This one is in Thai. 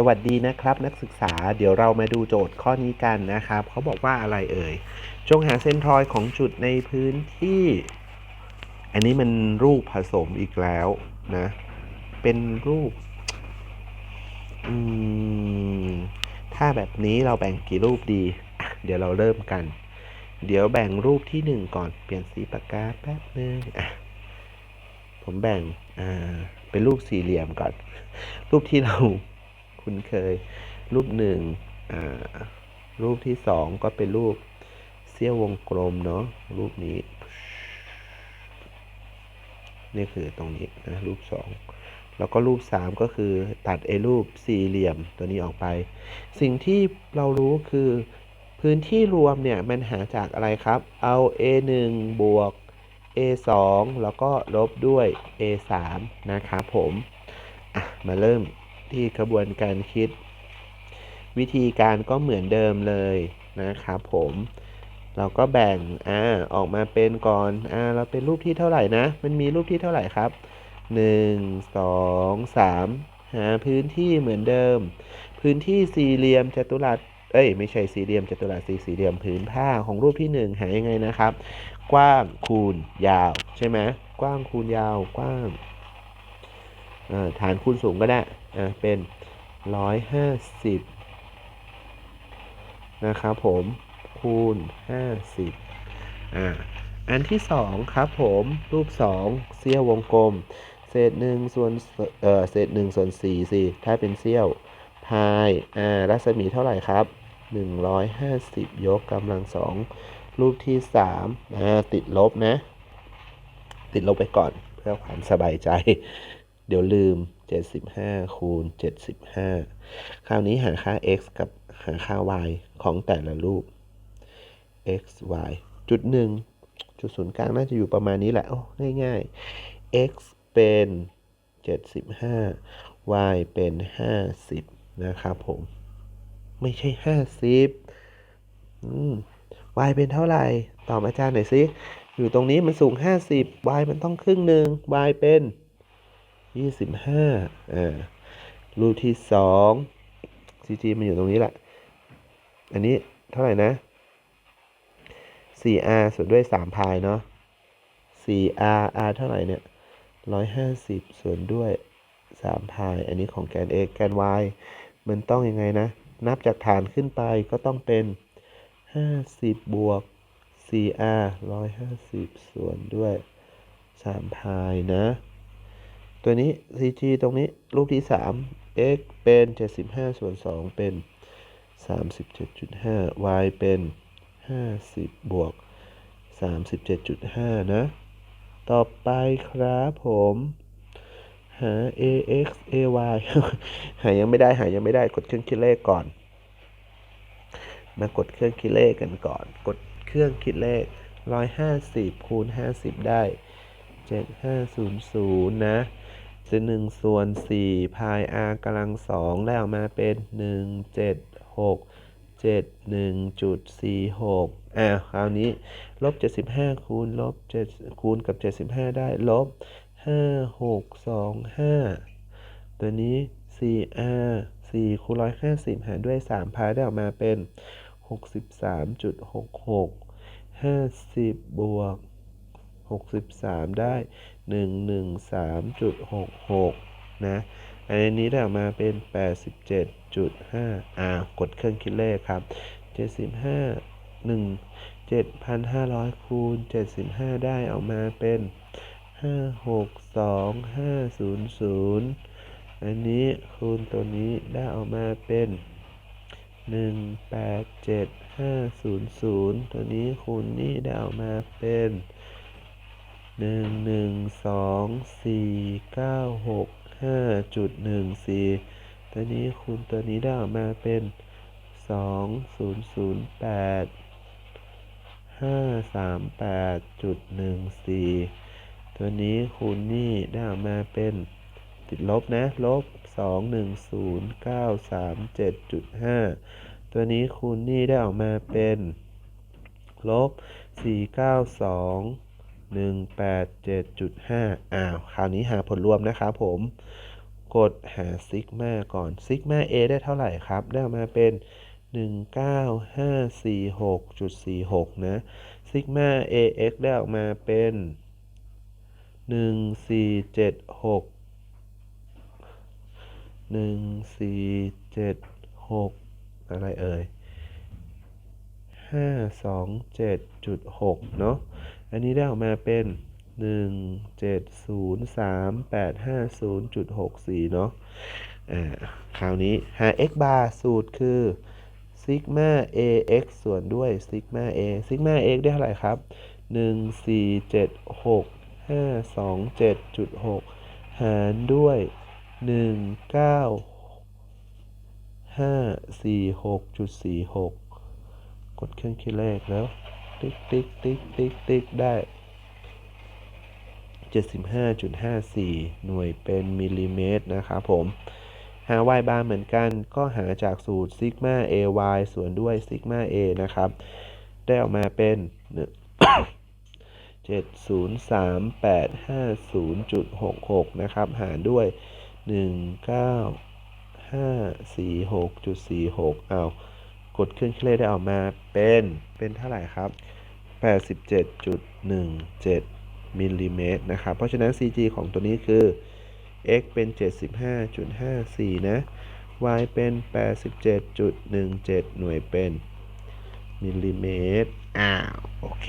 สวัสดีนะครับนักศึกษาเดี๋ยวเรามาดูโจทย์ข้อนี้กันนะครับ เขาบอกว่าอะไรเอ่ย จงหาเส้นทรอยของจุดในพื้นที่ อันนี้มันรูปผสมอีกแล้วนะ เป็นรูปอืมถ้าแบบนี้เราแบ่งกี่รูปดี เดี๋ยวเราเริ่มกัน เดี๋ยวแบ่งรูปที่หนึ่งก่อนเปลี่ยนสีปากกาแป๊บนึงอะผมแบ่งอ่าเป็นรูปสี่เหลี่ยมก่อน รูปที่เรา คุ้นเคย รูปหนึ่งรูปที่สองก็เป็นรูปเสี้ยววงกลมเนาะรูปนี้ นี่คือตรงนี้นะรูปสองแล้วก็รูป 3 ก็คือตัดไอ้รูปสี่เหลี่ยมตัวนี้ออกไป สิ่งที่เรารู้คือพื้นที่รวมเนี่ยมันหาจากอะไรครับ เอา a 1บวก a 2แล้วก็ลบด้วย a 3นะครับผม อะ มาเริ่ม ที่กระบวนการคิด วิธีการก็เหมือนเดิมเลยนะครับผม เราก็แบ่งอ่าออกมาเป็นก่อนอ่าเราเป็นรูปที่เท่าไหร่นะ มันมีรูปที่เท่าไหร่ครับ 1 2 3 หาพื้นที่เหมือนเดิม พื้นที่สี่เหลี่ยมจัตุรัสเอ้ยไม่ใช่สี่เหลี่ยมจัตุรัสสี่สี่เหลี่ยมผืนผ้าของรูปที่ 1 หายังไงนะครับ กว้างคูณยาวใช่ไหมกว้างคูณยาวกว้าง ฐานคูณสูงก็ได้เป็น 150 นะครับผมคูณ 50อ่าอันที่สองครับผม รูป 2 เสี้ยววงกลม เศษหนึ่งส่วนเอ่อเศษหนึ่งส่วนสี่สิถ้าเป็นเสี้ยวพายอ่ารัศมีเท่าไหร่ครับ 150 ยกกำลังสองรูปที่3อ่าติดลบนะ ติดลบไปก่อนเพื่อความสบายใจ เดี๋ยวลืม 75 คูณ 75 คราวนี้หาค่า x กับหาค่า y ของแต่ละรูป x y จุดหนึ่งจุดศูนย์กลางน่าจะอยู่ประมาณนี้แหละ โอ้ ง่ายๆ x เป็น 75 y เป็น 50 นะครับผม ไม่ใช่ 50อืม y เป็นเท่าไหร่ ตอบอาจารย์หน่อยสิ อยู่ตรงนี้มันสูง 50 y มันต้องครึ่งหนึ่ง y เป็น 25อ่ารูปที่2 cg มันอยู่ตรงนี้แหละ อันนี้เท่าไหร่นะ 4r ส่วนด้วย3พายเนาะ 4r r เท่าไหร่เนี่ย 150 ส่วนด้วย3พาย อันนี้ของแกน x แกน y มันต้องยังไงนะ นับจากฐานขึ้นไปก็ต้องเป็น 50 บวก 4r 150 ส่วนด้วย3พายนะ ตัวนี้ cg ตรงนี้รูปที่ 3 x เป็น 75 ส่วน 2 เป็น 37.5 y เป็น 50 บวก 37.5 นะ ต่อไปครับผมหา ax ay หายังไม่ได้หายังไม่ได้กดเครื่องคิดเลขก่อน มากดเครื่องคิดเลขกันก่อน กดเครื่องคิดเลข 150 คูณ 50 ได้ 7500 นะ จะ1ส่วน4พาย r กำลัง2แล้วมาเป็น176 71.46อ่าคราวนี้ลบ75คูณลบ7คูณกับ75ได้ลบ5625ตัวนี้ 4r 4คูณ150หารด้วย3พายได้ออกมาเป็น63.66 50บวก 63 ได้ 113.66 นะ อันนี้ได้ออกมาเป็น 87.5อ่ากดเครื่องคิดเลขครับ 75 1 7,500 คูณ 75 ได้ออกมาเป็น 562500 อันนี้คูณตัวนี้ได้ออกมาเป็น187500 ตัวนี้คูณนี่ได้ออกมาเป็น หนึ่งหนึ่งสองสี่เก้าหกห้าจุดหนึ่งสี่ตัวนี้คูณตัวนี้ได้ออกมาเป็นสองศูนย์ศูนย์แปดห้าสามแปดจุดหนึ่งสี่ตัวนี้คูณนี่ได้ออกมาเป็นติดลบนะ ลบสองหนึ่งศูนย์เก้าสามเจ็ดจุดห้าตัวนี้คูณนี่ได้ออกมาเป็น ลบสี่เก้าสอง 187.5 อ้าว คราวนี้หาผลรวมนะครับผม กดหาซิกมาก่อนซิกมา A ได้เท่าไหร่ครับ ได้ออกมาเป็น 19546.46 นะซิกมา AX ได้ออกมาเป็น 1476 1476 อะไรเอ่ย527.6 เนาะ อันนี้ได้ออกมาเป็น 1703850.64 เนาะอ่าคราวนี้หา x bar สูตรคือซิกมา ax ส่วนด้วยซิกมา a ซิกมา x ได้เท่าไหร่ครับ 1476527.6 หารด้วย 19546.46 กดเครื่องคิดเลขแล้ว ติ๊กติ๊กติ๊กติ๊กติ๊กได้75.54 หน่วยเป็นมิลลิเมตรนะครับผม หา y bar เหมือนกันก็หาจากสูตรซิกมา ay ส่วนด้วยซิกมา a นะครับ ได้ออกมาเป็น 703,850.66 นะครับ หารด้วย 19546.46 เอา กดเครื่องคิดเลขได้ออกมาเป็นเป็นเท่าไหร่ครับ 87.17มิลลิเมตรนะครับ เพราะฉะนั้น CG ของตัวนี้คือ x เป็น 75.54 นะ y เป็น 87.17 หน่วยเป็นมิลลิเมตร อ้าว โอเค